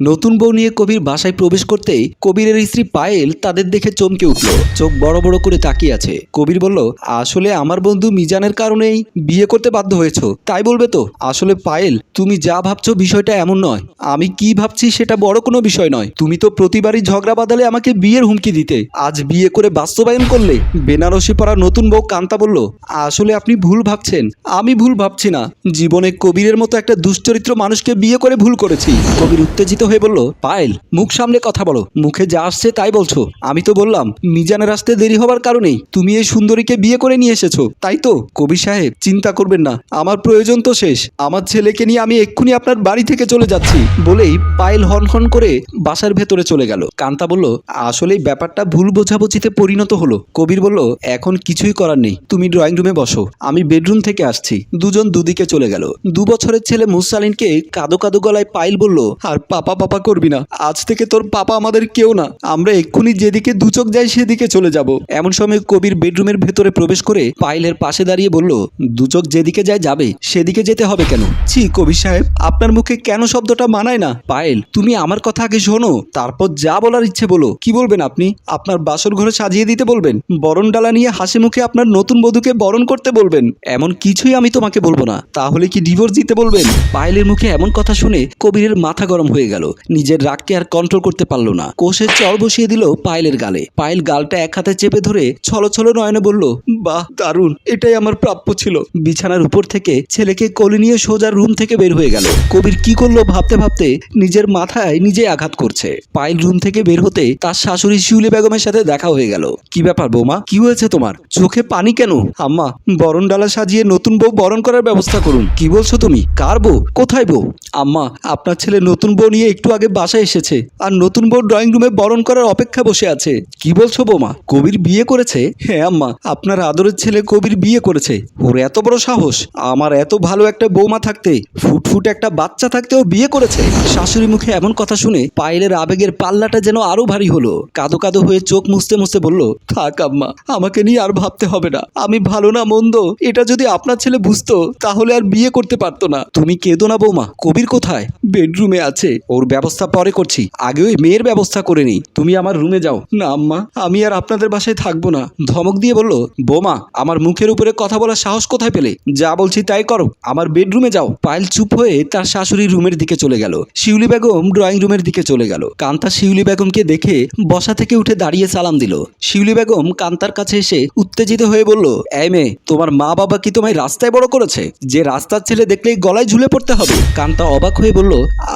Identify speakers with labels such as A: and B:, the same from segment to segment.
A: নতুন বউ নিয়ে কবির বাসায় প্রবেশ করতেই কবিরের স্ত্রী পায়েল তাদের দেখে চমকে উঠল। চোখ বড় বড় করে তাকিয়ে আছে। কবির বলল, আসলে আমার বন্ধু মিজানের কারণেই বিয়ে করতে বাধ্য হয়েছ। তাই বলবে তো, আসলে পায়েল, তুমি যা ভাবছ বিষয়টা এমন নয়। আমি কি ভাবছি সেটা বড় কোনো বিষয় নয়। তুমি তো প্রতিবারই ঝগড়া বাদালে আমাকে বিয়ের হুমকি দিতে। আজ বিয়ে করে বাস্তবায়ন করলে বেনারসি পড়া নতুন বউ কান্তা বলল, আসলে আপনি ভুল ভাবছেন। আমি ভুল ভাবছি না। জীবনে কবিরের মতো একটা দুশ্চরিত্র মানুষকে বিয়ে করে ভুল করেছি। কবির উত্তেজিত হয়ে বলল, পায়েল, মুখ সামনে কথা বলো। মুখে যা আসছে তাই বলছো। আমি তো বললাম, মিজানের আসতে দেরি হবার কারণেই তুমি এই সুন্দরীকে বিয়ে করে নিয়ে এসেছ। তাই তো? কবি সাহেব, চিন্তা করবেন না। আমার প্রয়োজন তো শেষ। আমার ছেলেকে নিয়ে আমি এক্ষুনি আপনার বাড়ি থেকে চলে যাচ্ছি। বলেই পায়েল হন হন করে বাসার ভেতরে চলে গেল। কান্তা বলল আসলে ব্যাপারটা ভুল বোঝাবুঝিতে পরিণত হলো। কবির বলল, এখন কিছুই করার নেই। তুমি ড্রয়িং রুমে বসো। আমি বেডরুম থেকে আসছি। দুজন দুদিকে চলে গেল। দু বছরের ছেলে মুসালিনকে কাদো কাদো গলায় পাইল বলল, আর পাপা পাপা করবি না। আজ থেকে তোর পাপা আমাদের কেউ না। আমরা এক্ষুনি যেদিকে দু চোখ যাই সেদিকে চলে যাব। এমন সময় কবির বেডরুমের ভেতরে প্রবেশ করে পাইলের পাশে দাঁড়িয়ে বলল দু চোখ যেদিকে যায় যাবে সেদিকে যেতে হবে কেন? ছি কবির সাহেব আপনার মুখে কেন শব্দটা মানায় না? পায়েল তুমি আমার কথা আগে শোনো। তারপর যা বলার ইচ্ছে বলো। কি বলবেন আপনি? আপনার বাসর ঘরে সাজিয়ে দিতে বলবেন? বরণ ডালা নিয়ে হাসি মুখে আপনার নতুন বধূকে বরণ করতে বলবেন? এমন কিছুই আমি তোমাকে বলব না। তাহলে কি ডিভোর্স দিতে বলবেন? পায়েলের মুখে এমন কথা শুনে কবিরের মাথা গরম হয়ে গেল। নিজের রাগকে আর কন্ট্রোল করতে পারল না। কোষের চর বসিয়ে দিল পায়েলের গালে। পায়েল গালটা এক হাতে চেপে ধরে ছলো ছলো নয়নে বলল, বাহ, দারুণ, এটাই আমার প্রাপ্য ছিল। বিছানার উপর থেকে ছেলেকে কোলে নিয়ে সোজা রুম থেকে বের হয়ে গেল। কবির কি করল ভাবতে ভাবতে নিজের মাথায় নিজে আঘাত করছে। পায়েল রুম থেকে বের হতে তার শাশুড়ি শিউলি বেগমের সাথে দেখা হয়ে গেল। কি ব্যাপার বৌমা, কি হয়েছে তোমার? চোখে পানি কেন? আম্মা, বরণ ডালা সাজিয়ে নতুন বউ বরণ করার ব্যবস্থা করুন। কি বলছো তুমি? কার বউ? কোথায় বউ? আম্মা, আপনার ছেলে নতুন বউ নিয়ে একটু আগে বাসায় এসেছে আর নতুন বউ ড্রয়িং রুমে বরণ করার অপেক্ষা বসে আছে। কি বলছো বৌমা? কবির বিয়ে করেছে? হ্যাঁ আম্মা, আপনার আদরের ছেলে কবির বিয়ে করেছে। ওর এত বড় সাহস, আমার এত ভালো একটা বৌমা থাকতে, ফুটফুট একটা বাচ্চা থাকতেও বিয়ে করেছে। শাশুড়ি মুখে এমন কথা শুনে পায়েলের আবেগের পাল্লাটা যেন আরও ভারী হলো। কাদো কাদো হয়ে চোখ মুছতে মুছতে বলল, থাক আম্মা, আমাকে নিয়ে আর ভাবতে হবে না। আমি ভালো না মন্দ। এটা যদি আপনার ছেলে বুঝতো, তাহলে আর বিয়ে করতে পারতো না। তুমি কেঁদো না বৌমা। কবির কোথায়? বেডরুমে আছে। ওর ব্যবস্থা পরে করছি। আগে ওই মেয়ের ব্যবস্থা করে নিই। তুমি আমার রুমে যাও। না, আম্মা, আমি আর আপনাদের বাসায় থাকব না। ধমক দিয়ে বলল, বোমা, আমার মুখের উপরে কথা বলার সাহস কোথায় পেলে? যা বলছি তাই করো। আমার বেডরুমে যাও। পায়েল চুপ হয়ে তার শাশুড়ির রুমের দিকে চলে গেল। শিউলি বেগম ড্রয়িং রুমের দিকে চলে গেল। কান্তা শিউলি বেগমকে দেখে বসা থেকে উঠে দাঁড়িয়ে সালাম দিল। শিউলি বেগম কান্তার কাছে এসে উত্তেজিত হয়ে বলল, এই মেয়ে, তোমার মা বাবা কি তোমায় রাস্তায় বড় করেছে? যে রাস্তার ছেলে দেখলেই গলায় ঝুলে পড়তে হবে। কান্তা অবাক হয়ে বলল,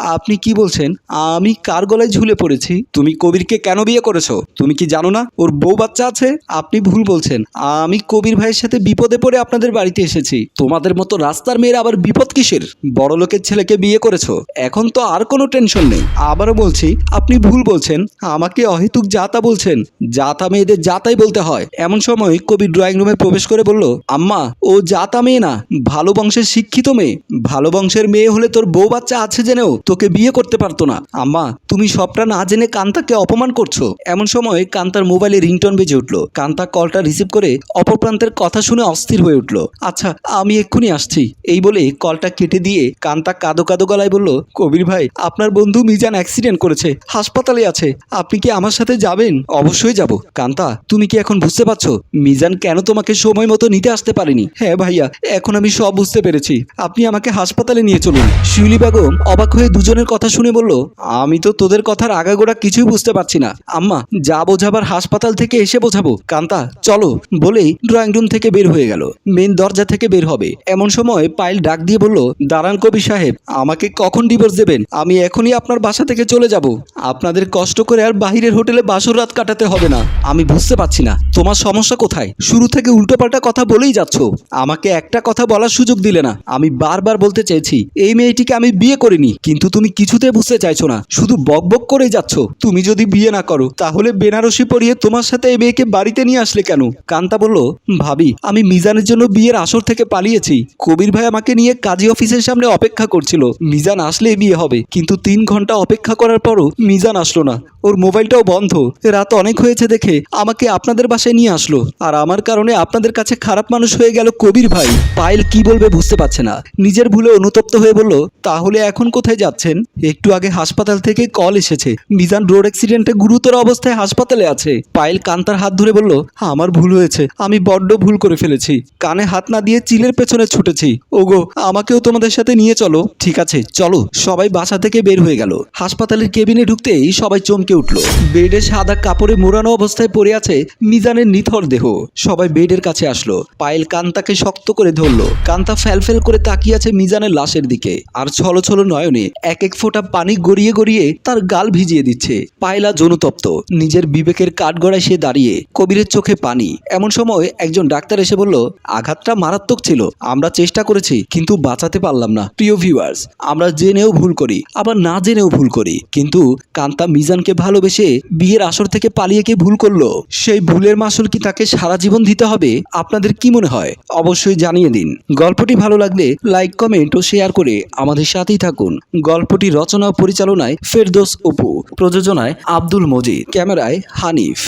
A: আপনি কি বলছেন? আমি কার গলায় ঝুলে পড়েছি? তুমি কবিরকে কেন বিয়ে করেছ? তুমি কি জানো না? ওর বউ বাচ্চা আছে? আপনি ভুল বলছেন। আমি কবির ভাইয়ের সাথে বিপদে পড়ে আপনাদের বাড়িতে এসেছি। তোমাদের মতো রাস্তার মেয়ের আবার বিপদ কিসের? বড় লোকের ছেলেকে বিয়ে করেছ? এখন তো আর কোনো টেনশন নেই। আবারও বলছি, আপনি ভুল বলছেন। আমাকে অহেতুক জাতা বলছেন। জাতা মেয়েদের জাতাই বলতে হয়। এমন সময় কবি ড্রয়িং রুমে প্রবেশ করে বলল, আম্মা, ও জাতা মেয়ে না। ভালো বংশের শিক্ষিত মেয়ে। ভালো বংশের মেয়ে হলে তোর বউ বাচ্চা আছে জেনেও তোকে বিয়ে করতে পারতো না। আম্মা, তুমি সবটা না জেনে কান্তাকে অপমান করছ। এমন সময় কান্তার মোবাইলে রিংটন বেজে উঠল। কান্তা কলটা রিসিভ করে অপর প্রান্তের কথা শুনে অস্থির হয়ে উঠল। আচ্ছা আমি এক্ষুনি আসছি। এই বলে কলটা কেটে দিয়ে কান্তা কাদো কাদো গলায় বলল, কবির ভাই, আপনার বন্ধু মিজান অ্যাক্সিডেন্ট করেছে, হাসপাতালে আছে। আপনি কি আমার সাথে যাবেন? অবশ্যই যাব। কান্তা, তুমি কি এখন বুঝতে পারছ? মিজান কেন তোমাকে সময় মতো নিতে আসতে পারেনি? হ্যাঁ ভাইয়া, এখন আমি সব বুঝতে পেরেছি। আপনি আমাকে হাসপাতালে নিয়ে চলুন। শিউলি বেগম অবাক হয়ে দুজনের কথা শুনে বলল, আমি তো তোদের কথার আগাগোড়া কিছুই বুঝতে পারছি না। আম্মা, যা বোঝাবার হাসপাতাল থেকে এসে বোঝাবো। কান্তা, চলো। বলেই ড্রয়িং রুম থেকে বের হয়ে গেল। মেন দরজা থেকে বের হবে। এমন সময় পাইল ডাক দিয়ে বলল, দাঁড়ান কবি সাহেব, আমাকে কখন ডিভোর্স দেবেন? আমি এখনই আপনার বাসা থেকে চলে যাব। আপনাদের কষ্ট করে আর বাহিরের হোটেলে বাসর রাত কাটাতে হবে না। আমি বুঝতে পারছি না, তোমার সমস্যা কোথায়? শুরু থেকে উল্টোপাল্টা কথা বলেই যাচ্ছ। আমাকে একটা কথা বলার সুযোগ দিলে না। আমি বারবার বলতে চেয়েছি, এই মেয়েটিকে আমি বিয়ে করিনি, কিন্তু তুমি কিছুতে বুঝতে চাইছো না, শুধু বক বক করেই যাচ্ছ। তুমি যদি বিয়ে না করো, তাহলে বেনারসি পরিয়ে তোমার সাথে এই মেয়েকে বাড়িতে নিয়ে আসলে কেন? কান্তা বলল, ভাবি, আমি মিজানের জন্য বিয়ের আসর থেকে পালিয়েছি। কবির ভাই আমাকে নিয়ে কাজী অফিসের সামনে অপেক্ষা করছিল। মিজান আসলে বিয়ে হবে। কিন্তু তিন ঘণ্টা অপেক্ষা করার পরও মিজান আসলো না। ওর মোবাইলটাও বন্ধ। রাত অনেক হয়েছে দেখে আমাকে আপনাদের বাসায় নিয়ে আসলো। আর আমার কারণে আপনাদের কাছে খারাপ মানুষ হয়ে গেল কবির ভাই। পায়েল কি বলবে বুঝতে পারছে না। নিজের ভুলে অনুতপ্ত হয়ে বলল, তাহলে এখন কোথায় যাচ্ছেন? একটু আগে হাসপাতাল থেকে কল এসেছে। মিজান রোড অ্যাক্সিডেন্টে গুরুতর অবস্থায় হাসপাতালে আছে। পায়েল কান্তার হাত ধরে বলল আমার ভুল হয়েছে। আমি বড্ড ভুল করে ফেলেছি। কানে হাত না দিয়ে চিলের পেছনে ছুটেছি। ওগো, আমাকেও তোমাদের সাথে নিয়ে চলো। ঠিক আছে, চলো। সবাই বাসা থেকে বের হয়ে গেল। হাসপাতালের কেবিনে ঢুকতেই সবাই চমকে উঠল। বেডে সাদা কাপড়ে মোড়ানো অবস্থায় পড়ে আছে মিজানের নিথর দেহ। সবাই বেডের কাছে আসলো। পায়েল কান্তাকে শক্ত করে ধরলো। কান্তা ফ্যালফেল করে তাকিয়ে আছে মিজানের লাশের দিকে। আর ছলো ছলো নয়নে এক এক ফোঁটা পানি গড়িয়ে গড়িয়ে তার গাল ভিজিয়ে দিচ্ছে। পায়লা জনুতপ্ত নিজের বিবেকের কাঠগড়ায় সে দাঁড়িয়ে কবিরের চোখে পানি। এমন সময় একজন ডাক্তার এসে বলল, আঘাতটা মারাত্মক ছিল। আমরা চেষ্টা করেছি, কিন্তু বাঁচাতে পারলাম না। প্রিয় ভিউয়ার্স আমরা জেনেও ভুল করি, আবার না জেনেও ভুল করি। কিন্তু কান্তা মিজানকে ভালোবেসে বিয়ের আসর থেকে পালিয়ে কে ভুল করল? সেই ভুলের মাসুল কি তাকে সারা জীবন দিতে হবে? আপনাদের কি মনে হয়? অবশ্যই জানিয়ে দিন। গল্পটি ভালো লাগলে লাইক, কমেন্ট ও শেয়ার করে আমাদের সাথেই থাকুন। গল্পটি রচনা পরিচালনায় ফেরদোস অপু প্রযোজনায় আব্দুল মজিদ ক্যামেরায় হানিফ।